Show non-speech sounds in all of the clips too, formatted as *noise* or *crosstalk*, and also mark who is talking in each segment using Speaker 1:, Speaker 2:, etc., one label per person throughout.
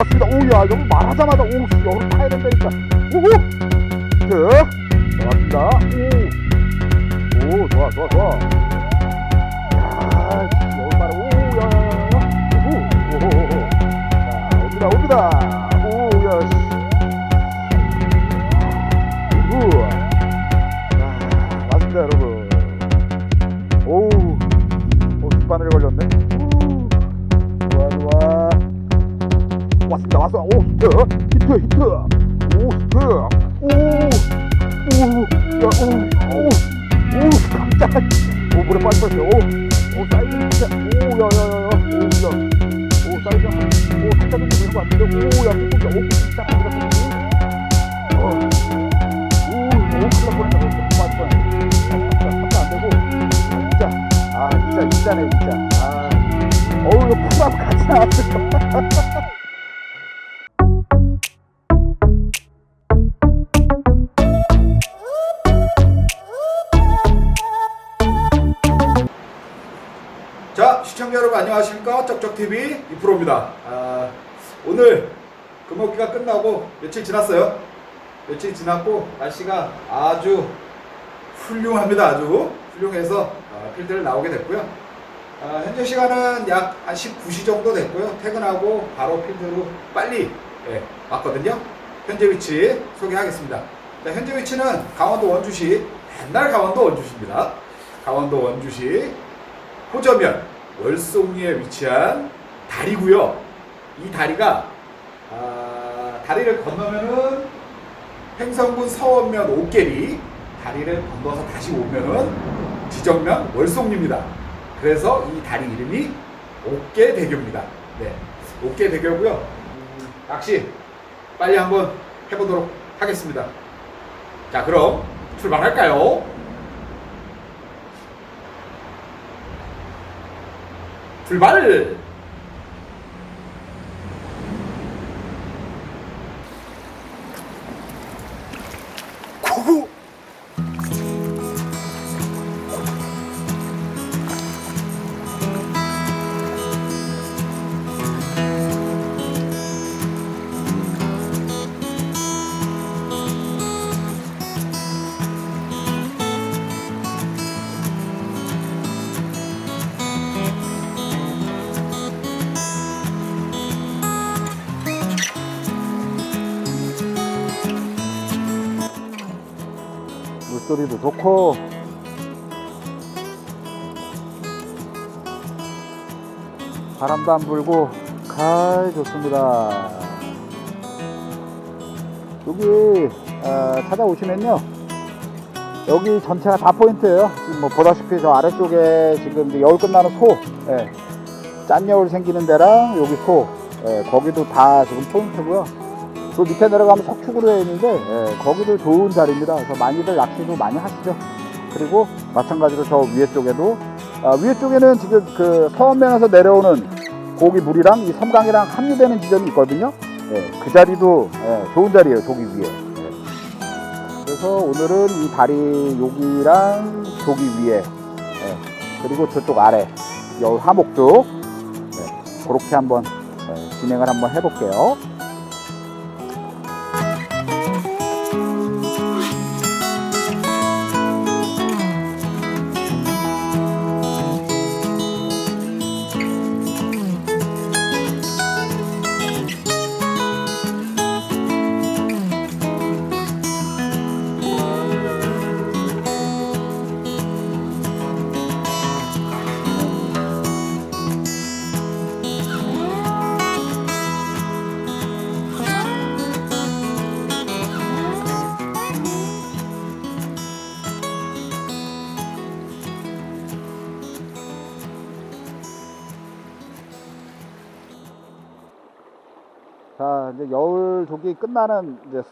Speaker 1: 맞습니다. 오야 여기 말하자마자 오 여기 타야 된다니까. 오호. 그 맞습니다. 오. 오 좋아 좋아 좋아. 야 여기 말 오야. 오호 오호. 자 옵니다 옵니다. 오야. 우. 아 맞습니다 여러분. 오우. 오 뒷바늘 걸렸네. 왔습니다 왔어 오 히트 히트 히트 오 히트 오오야오오오 깜짝 오 물에 빠졌어요 오오 사이즈 오야야야야 오야 오 사이즈 오 살짝 좀안 되죠 오야 오 오, 진짜 안 오오오 큰일 날 뻔했다 그만 뻔 진짜 안 되고 아 진짜 아 진짜 진짜네 진짜 아 어우 이거 풀업 같이 나왔어
Speaker 2: 안녕하십니까? 쩍쩍TV 이프로입니다. 아, 오늘 금어기가 끝나고 며칠 지났어요? 며칠 지났고 날씨가 아주 훌륭합니다 아주. 훌륭해서 아, 필드를 나오게 됐고요. 아, 현재 시간은 약 한 19시 정도 됐고요. 퇴근하고 바로 필드로 빨리 예, 왔거든요. 현재 위치 소개하겠습니다. 자, 현재 위치는 강원도 원주시 옛날 강원도 원주시입니다. 강원도 원주시 호저면 월송리에 위치한 다리고요. 이 다리가 아, 다리를 건너면은 횡성군 서원면 옥계리 다리를 건너서 다시 오면은 지정면 월송리입니다. 그래서 이 다리 이름이 옥계대교입니다. 네, 옥계대교고요. 음, 낚시 빨리 한번 해보도록 하겠습니다. 자, 그럼 출발할까요? 출발!
Speaker 1: 소리도 좋고. 바람도 안 불고 가이 좋습니다. 여기 어, 찾아오시면요. 여기 전체가 다 포인트예요. 지금 뭐 보다시피 저 아래쪽에 지금 여울 끝나는 소 예, 짠 여울 생기는 데랑 여기 소 예, 거기도 다 지금 포인트고요 그 밑에 내려가면 석축으로 되어 있는데 예, 거기도 좋은 자리입니다. 그래서 많이들 낚시도 많이 하시죠. 그리고 마찬가지로 저 위에 쪽에도 아, 위에 쪽에는 지금 그 서원면에서 내려오는 고기 물이랑 이 섬강이랑 합류되는 지점이 있거든요. 예, 그 자리도 예, 좋은 자리예요. 저기 위에. 예. 그래서 오늘은 이 다리 여기랑 저기 위에 예, 그리고 저쪽 아래 여기 하목 쪽 예, 그렇게 한번 예, 진행을 한번 해볼게요. 자, 이제 여울 조기 끝나는 이제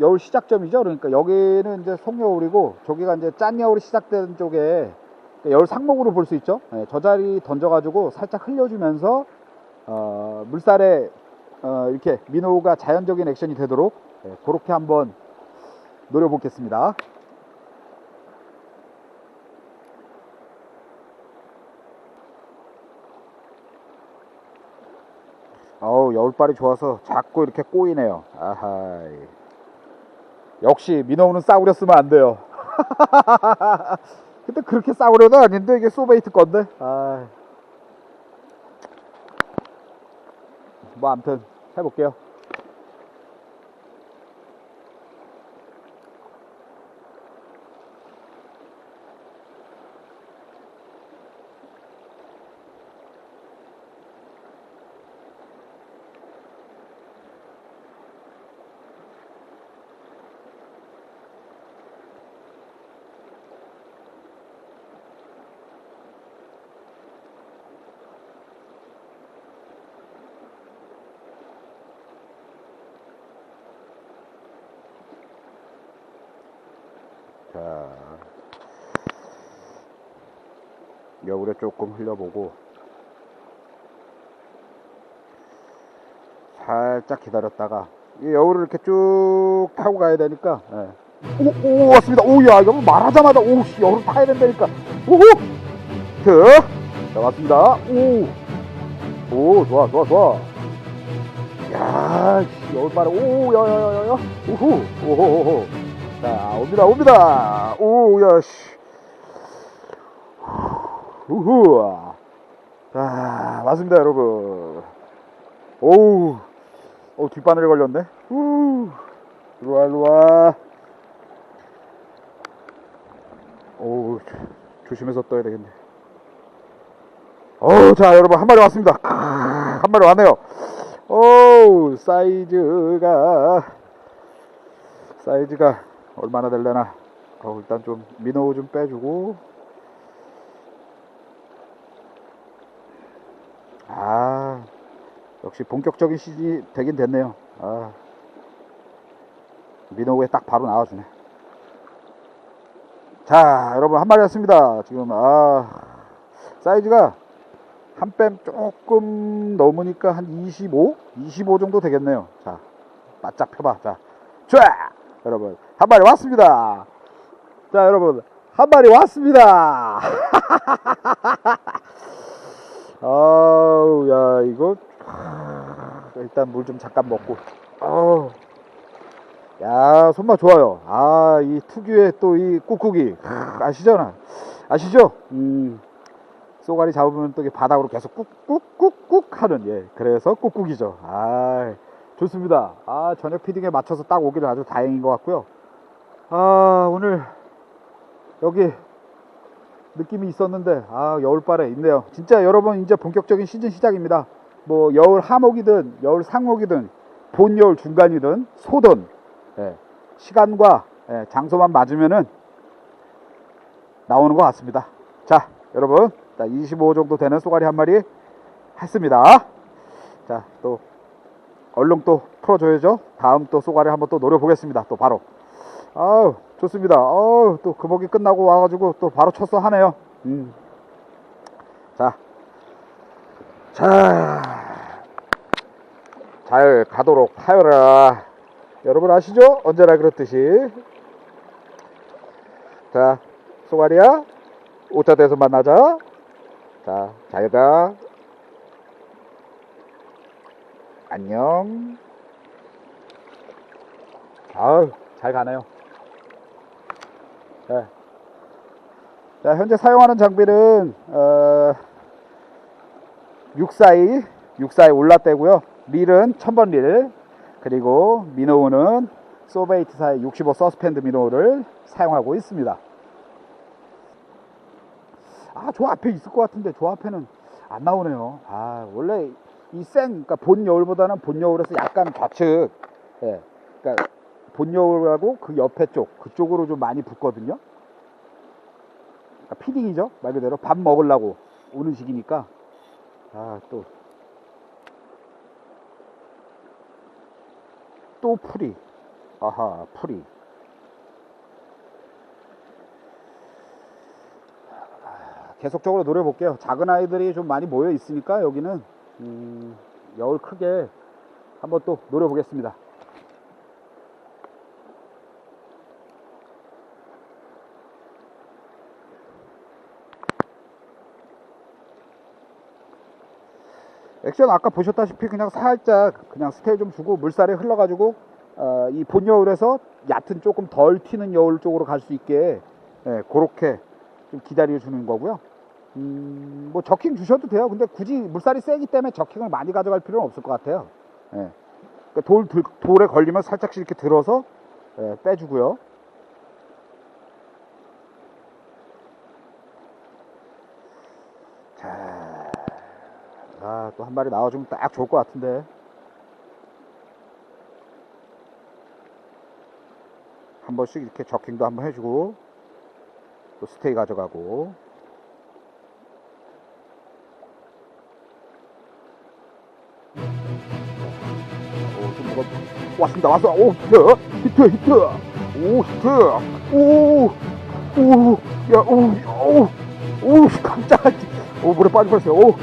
Speaker 1: 여울 시작점이죠. 그러니까 여기는 이제 송여울이고 저기가 이제 짠 여울이 시작되는 쪽에 그러니까 여울 상목으로 볼 수 있죠. 예, 저 자리 던져가지고 살짝 흘려주면서 어, 물살에 어, 이렇게 민호가 자연적인 액션이 되도록 예, 그렇게 한번 노려보겠습니다. 여울발이 좋아서 자꾸 이렇게 꼬이네요. 아하. 역시 민호우는 싸우렸으면 안 돼요. *laughs* 근데 그렇게 싸우려도 아닌데 이게 소베이트 건데. 아. 뭐 아무튼 해볼게요. 자, 여울에 조금 흘려보고 살짝 기다렸다가 이 여울을 이렇게 쭉 타고 가야 되니까 예. 오, 오 왔습니다. 오야 이거 말하자마자 오씨 여울 타야 된다니까. 오호 자 왔습니다. 오오 좋아 좋아 좋아. 야 씨, 여울 빠르 오야야야야. 오호 오호호호 자, 옵니다, 옵니다. 오, 야, 씨. 우후. 자, 맞습니다, 여러분. 오우. 어, 뒷바늘에 걸렸네. 우. 일로와, 일로와. 조- 조심해서 떠야 되겠네. 어, 자, 여러분, 한 마리 왔습니다. 한 마리 왔네요. 오우, 사이즈가, 사이즈가, 얼마나 될려나. 어, 일단 좀 민호우 좀 빼주고. 아 역시 본격적인 시즌이 되긴 됐네요. 아 민호우에 딱 바로 나와주네. 자 여러분 한 마리 왔습니다. 지금 아 사이즈가 한 뺨 조금 넘으니까 한 25? 25 정도 되겠네요. 자 바짝 펴봐. 자 쫙! 여러분 한 마리 왔습니다. 자 여러분 한 마리 왔습니다. *laughs* 아우 야 이거 일단 물 좀 잠깐 먹고. 아우. 야 손맛 좋아요. 아 이 특유의 또 이 꾹꾹이. 아시잖아. 아시죠? 음 쏘가리 잡으면 또 바닥으로 계속 꾹꾹꾹꾹 하는 예 그래서 꾹꾹이죠. 아 좋습니다. 아 저녁 피딩에 맞춰서 딱 오기를 아주 다행인 것 같고요. 아 오늘 여기 느낌이 있었는데 아 여울바래 있네요. 진짜 여러분 이제 본격적인 시즌 시작입니다. 뭐 여울 하목이든 여울 상목이든 본 여울 중간이든 소든 예, 시간과 예, 장소만 맞으면은 나오는 것 같습니다. 자 여러분 25 정도 되는 쏘가리 한 마리 했습니다. 자 또 얼른 또 풀어줘야죠 다음 또 쏘가리 한번 또 노려보겠습니다 또 바로 아우 좋습니다 아우 또 금옥이 끝나고 와가지고 또 바로 쳤어 하네요 음. 자, 자, 잘 가도록 하여라. 여러분 아시죠? 언제나 그렇듯이. 자, 쏘가리야, 오차 돼서 만나자. 자, 잘 가. 안녕. 아우, 잘 가네요. 네. 자, 현재 사용하는 장비는 어, 642, 642 올라대고요. 릴은 1000번 릴, 그리고 미노우는 소베이트사의 65 서스펜드 미노우를 사용하고 있습니다. 아, 저 앞에 있을 것 같은데 저 앞에는 안 나오네요. 아, 원래 이 생, 그러니까 본 여울보다는 본 여울에서 약간 좌측, 예, 그러니까 본 여울하고 그 옆에 쪽, 그쪽으로 좀 많이 붙거든요. 그러니까 피딩이죠 말 그대로. 밥 먹으려고 오는 시기니까. 아 또. 또 풀이. 아하 풀이. 계속적으로 노려볼게요. 작은 아이들이 좀 많이 모여 있으니까 여기는 음, 여울 크게 한번 또 노려보겠습니다 액션 아까 보셨다시피 그냥 살짝 그냥 스테이 좀 주고 물살에 흘러가지고 어, 이 본여울에서 얕은 조금 덜 튀는 여울 쪽으로 갈 수 있게 예, 그렇게 좀 기다려 주는 거고요. 음, 뭐 저킹 주셔도 돼요. 근데 굳이 물살이 세기 때문에 저킹을 많이 가져갈 필요는 없을 것 같아요. 예. 그러니까 돌, 들- 돌에 걸리면 살짝씩 이렇게 들어서 예, 빼주고요. 자, 아, 또 한 마리 나와주면 딱 좋을 것 같은데. 한 번씩 이렇게 저킹도 한번 해주고, 또 스테이 가져가고. 왔습니다. 왔어. 오, 히트, 히트, 히트. 오, 히트. 오, 오, 야, 오, 오, 오, 깜짝. 오, 물에 빠질 뻔했어요. 오,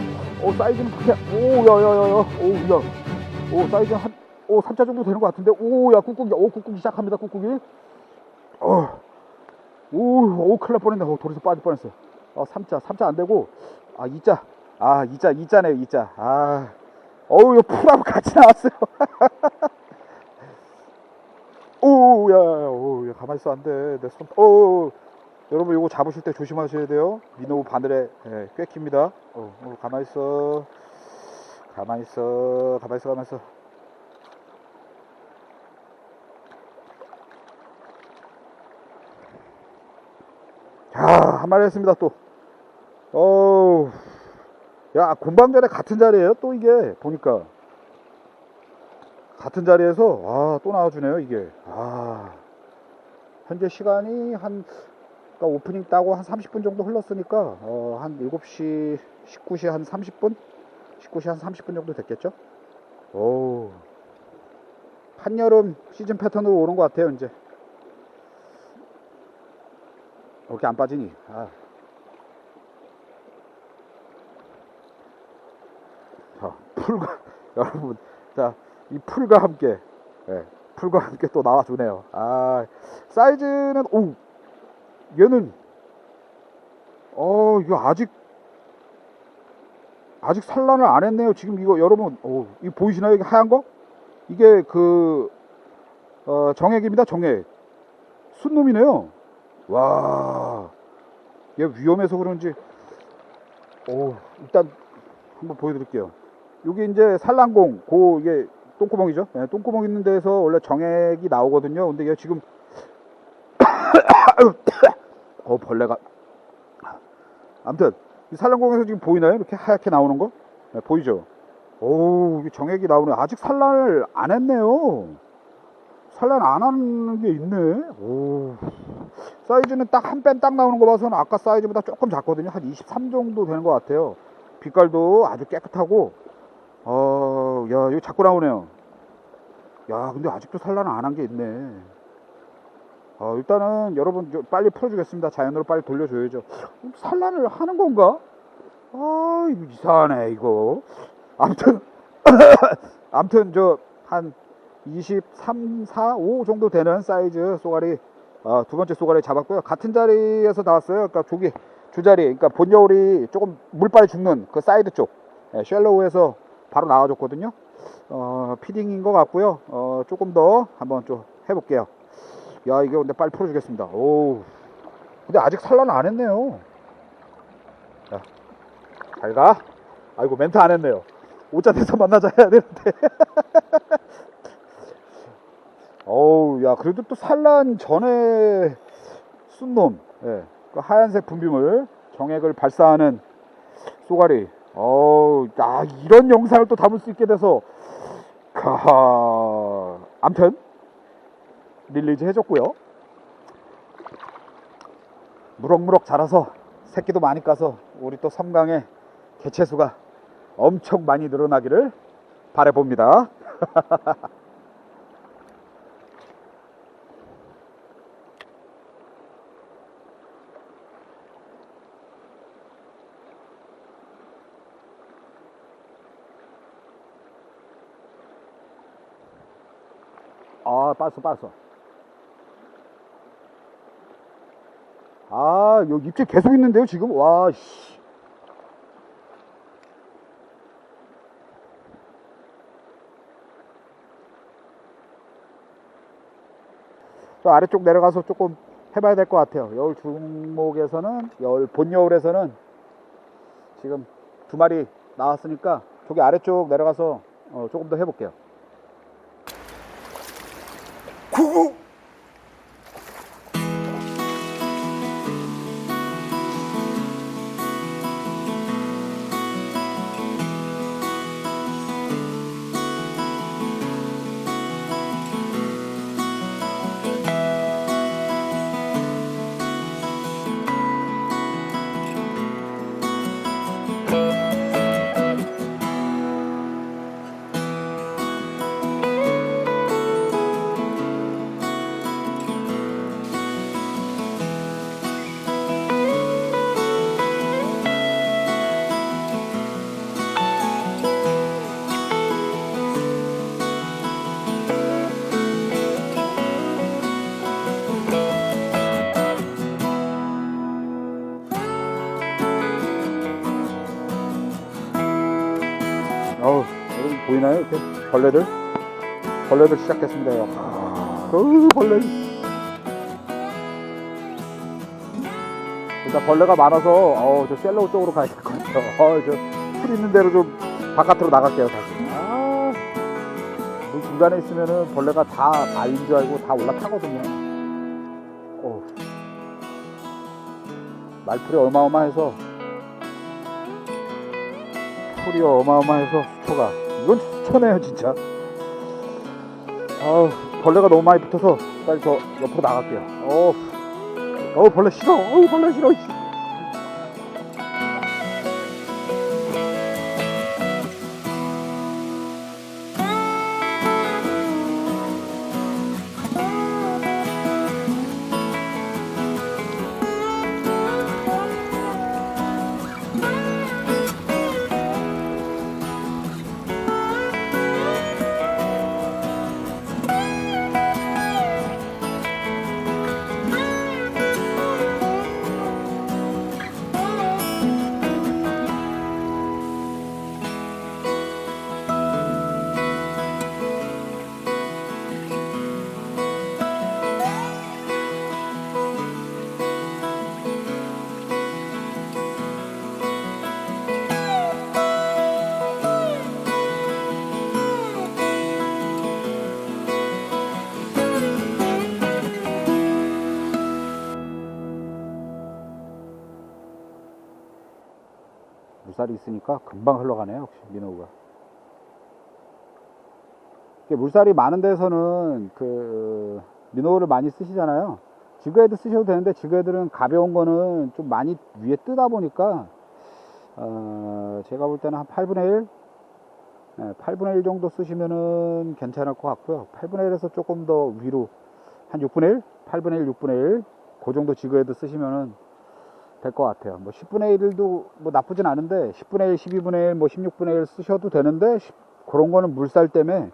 Speaker 1: 오, 사이즈는 그렇게, 오, 야, 야, 야, 야, 오, 야, 오, 사이즈 한, 오, 3자 정도 되는 것 같은데, 오, 야, 꾹꾹이, 오, 꾹꾹이 시작합니다, 꾹꾹이. 어, 오, 오, 큰일 날 뻔했네. 오, 돌에서 빠질 뻔했어요. 어, 3자, 3자 안 되고, 아, 2자. 아, 2자, 2자네요, 2자. 아, 어우, 이거 풀하고 같이 나왔어요. *laughs* 오, 야, 야, 오, 야, 가만히 있어, 안 돼. 내 손, 오, 오, 오. 여러분, 이거 잡으실 때 조심하셔야 돼요. 민호 바늘에 예, 꽤 깁니다. 어, 어, 가만히 있어. 가만히 있어. 가만히 있어, 가만히 있어. 자, 한 마리 했습니다, 또. 어우. 야, 공방 전에 같은 자리에요, 또 이게. 보니까. 같은 자리에서, 아, 또 나와주네요, 이게. 아. 현재 시간이 한, 그러니까 오프닝 따고 한 30분 정도 흘렀으니까, 어, 한 7시, 19시 한 30분? 19시 한 30분 정도 됐겠죠? 오. 한여름 시즌 패턴으로 오는 것 같아요, 이제. 이렇게 안 빠지니? 아. 자, 풀과, *laughs* 여러분, 자, 이 풀과 함께, 예, 풀과 함께 또 나와주네요. 아, 사이즈는, 오, 얘는, 어, 이거 아직, 아직 산란을 안 했네요. 지금 이거 여러분, 오, 이 보이시나요? 이게 하얀 거? 이게 그, 어, 정액입니다, 정액. 순놈이네요. 와, 얘 위험해서 그런지, 오, 일단 한번 보여드릴게요. 여기 이제 산란공, 고 이게 똥구멍이죠. 네, 똥구멍 있는 데서 원래 정액이 나오거든요. 근데 얘 지금, *coughs* 어 벌레가, 아무튼 이 산란공에서 지금 보이나요? 이렇게 하얗게 나오는 거? 네, 보이죠? 오, 정액이 나오네. 아직 산란을 안 했네요. 산란 안 하는 게 있네. 오. 사이즈는 딱 한 뺨 딱 나오는 거 봐서는 아까 사이즈보다 조금 작거든요. 한 23 정도 되는 것 같아요. 빛깔도 아주 깨끗하고, 어, 야, 이거 자꾸 나오네요. 야, 근데 아직도 산란 안 한 게 있네. 어, 일단은 여러분 저 빨리 풀어주겠습니다. 자연으로 빨리 돌려줘야죠. 산란을 하는 건가? 아, 이거 이상하네, 이거. 아무튼, *coughs* 아무튼 저, 한 23, 4, 5 정도 되는 사이즈 쏘가리 어, 두 번째 쏘가리 잡았고요. 같은 자리에서 나왔어요. 그러니까 조기 주자리, 그러니까 본여울이 조금 물빨이 죽는 그 사이드 쪽 예, 쉘로우에서 바로 나와줬거든요. 어, 피딩인 것 같고요. 어, 조금 더 한번 좀 해볼게요. 야, 이게 근데 빨리 풀어주겠습니다. 오, 근데 아직 산란 안 했네요. 자, 잘 가. 아이고 멘트 안 했네요. 오자 돼서 *laughs* 만나자 해야 되는데. *laughs* 어우, 야, 그래도 또 산란 전에 순놈, 예, 그 하얀색 분비물, 정액을 발사하는 쏘가리. 어우, 야, 이런 영상을 또 담을 수 있게 돼서, 가, 암튼, 릴리즈 해줬고요. 무럭무럭 자라서, 새끼도 많이 까서, 우리 또 섬강의 개체수가 엄청 많이 늘어나기를 바라봅니다. *laughs* 빠서 빠서. 아 여기 입질 계속 있는데요 지금? 와씨. 저 아래쪽 내려가서 조금 해봐야 될 것 같아요. 여울 중목에서는 여울 본여울에서는 지금 두 마리 나왔으니까 저기 아래쪽 내려가서 어, 조금 더 해볼게요.
Speaker 2: 구구
Speaker 1: 어우, 여러분 보이나요? 이렇게 벌레들? 벌레들 시작됐습니다. 어우, 벌레. 일단 벌레가 많아서, 어우, 저 셀러우 쪽으로 가야 될 것 같아요. 어, 저풀 있는 대로 좀 바깥으로 나갈게요, 다시. 아, 물 중간에 있으면은 벌레가 다 바위인 줄 알고 다 올라타거든요. 어우. 말풀이 어마어마해서 풀이 어마어마해서 수초가. 이건 수초네요 진짜. 아우 벌레가 너무 많이 붙어서 빨리 저 옆으로 나갈게요. 어, 어 벌레 싫어. 어 벌레 싫어 물살이 있으니까 금방 흘러가네요 역시 이게 물살이 많은 데서는 그 민호를 많이 쓰시잖아요. 지그헤드 쓰셔도 되는데 지그헤드는 가벼운 거는 좀 많이 위에 뜨다 보니까 어, 제가 볼 때는 한 8분의 1 네, 8분의 1 정도 쓰시면은 괜찮을 것 같고요. 8분의 1에서 조금 더 위로 한 6분의 1 8분의 1 6분의 1 그 정도 지그헤드 쓰시면은 될 것 같아요. 뭐 10분의 1도 뭐 나쁘진 않은데 10분의 1, 12분의 1, 뭐 16분의 1 쓰셔도 되는데 시- 그런 거는 물살 때문에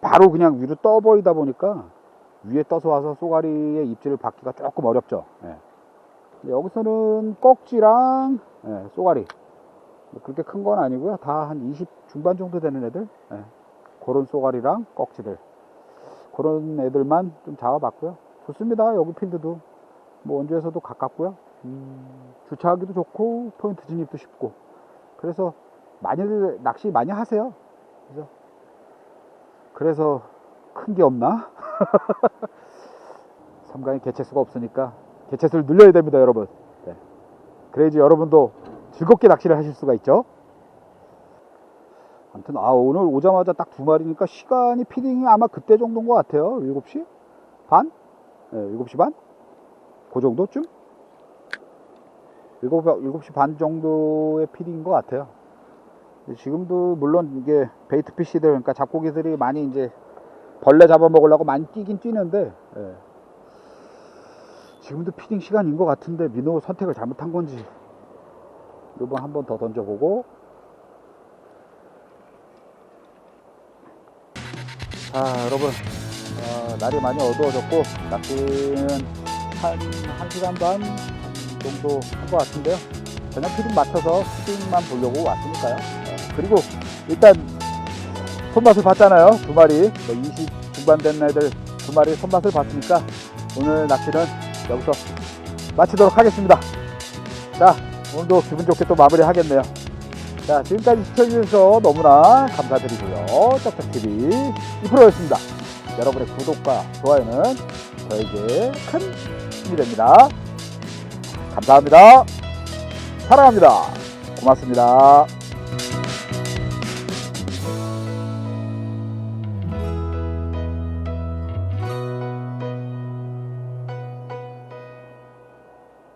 Speaker 1: 바로 그냥 위로 떠버리다 보니까 위에 떠서 와서 쏘가리의 입질을 받기가 조금 어렵죠. 예. 여기서는 꺽지랑 예, 쏘가리 뭐 그렇게 큰 건 아니고요. 다 한 20 중반 정도 되는 애들 예. 그런 쏘가리랑 꺽지들 그런 애들만 좀 잡아봤고요. 좋습니다. 여기 필드도 뭐 원주에서도 가깝고요. 음, 주차하기도 좋고 포인트 진입도 쉽고 그래서 많이들 낚시 많이 하세요 그죠 그래서 큰 게 없나 *laughs* 삼강에 개체수가 없으니까 개체수를 늘려야 됩니다 여러분 네. 그래야지 여러분도 즐겁게 낚시를 하실 수가 있죠 아무튼 아 오늘 오자마자 딱 두 마리니까 시간이 피딩이 아마 그때 정도인 것 같아요 7시 반? 네, 7시 반? 그 정도쯤? 7, 7시 반 정도의 필인 것 같아요. 지금도 물론 이게 베이트 피시들, 그러니까 잡고기들이 많이 이제 벌레 잡아먹으려고 많이 뛰긴 뛰는데, 예. 지금도 피딩 시간인 것 같은데, 민호 선택을 잘못한 건지, 이번 한 번 더 던져보고, 자, 여러분, 어, 날이 많이 어두워졌고, 낚시는 한, 한 시간 반 정도 한것 같은데요. 저녁 피딩 맞춰서 피딩만 보려고 왔으니까요. 어, 그리고 일단 손맛을 봤잖아요. 두 마리. 20 중반 된 애들 두 마리 손맛을 봤으니까 오늘 낚시는 여기서 마치도록 하겠습니다. 자, 오늘도 기분 좋게 또 마무리 하겠네요. 자, 지금까지 시청해주셔서 너무나 감사드리고요. 짝짝TV 이프로였습니다. 여러분의 구독과 좋아요는 저에게 큰 힘이 됩니다. 감사합니다. 사랑합니다. 고맙습니다.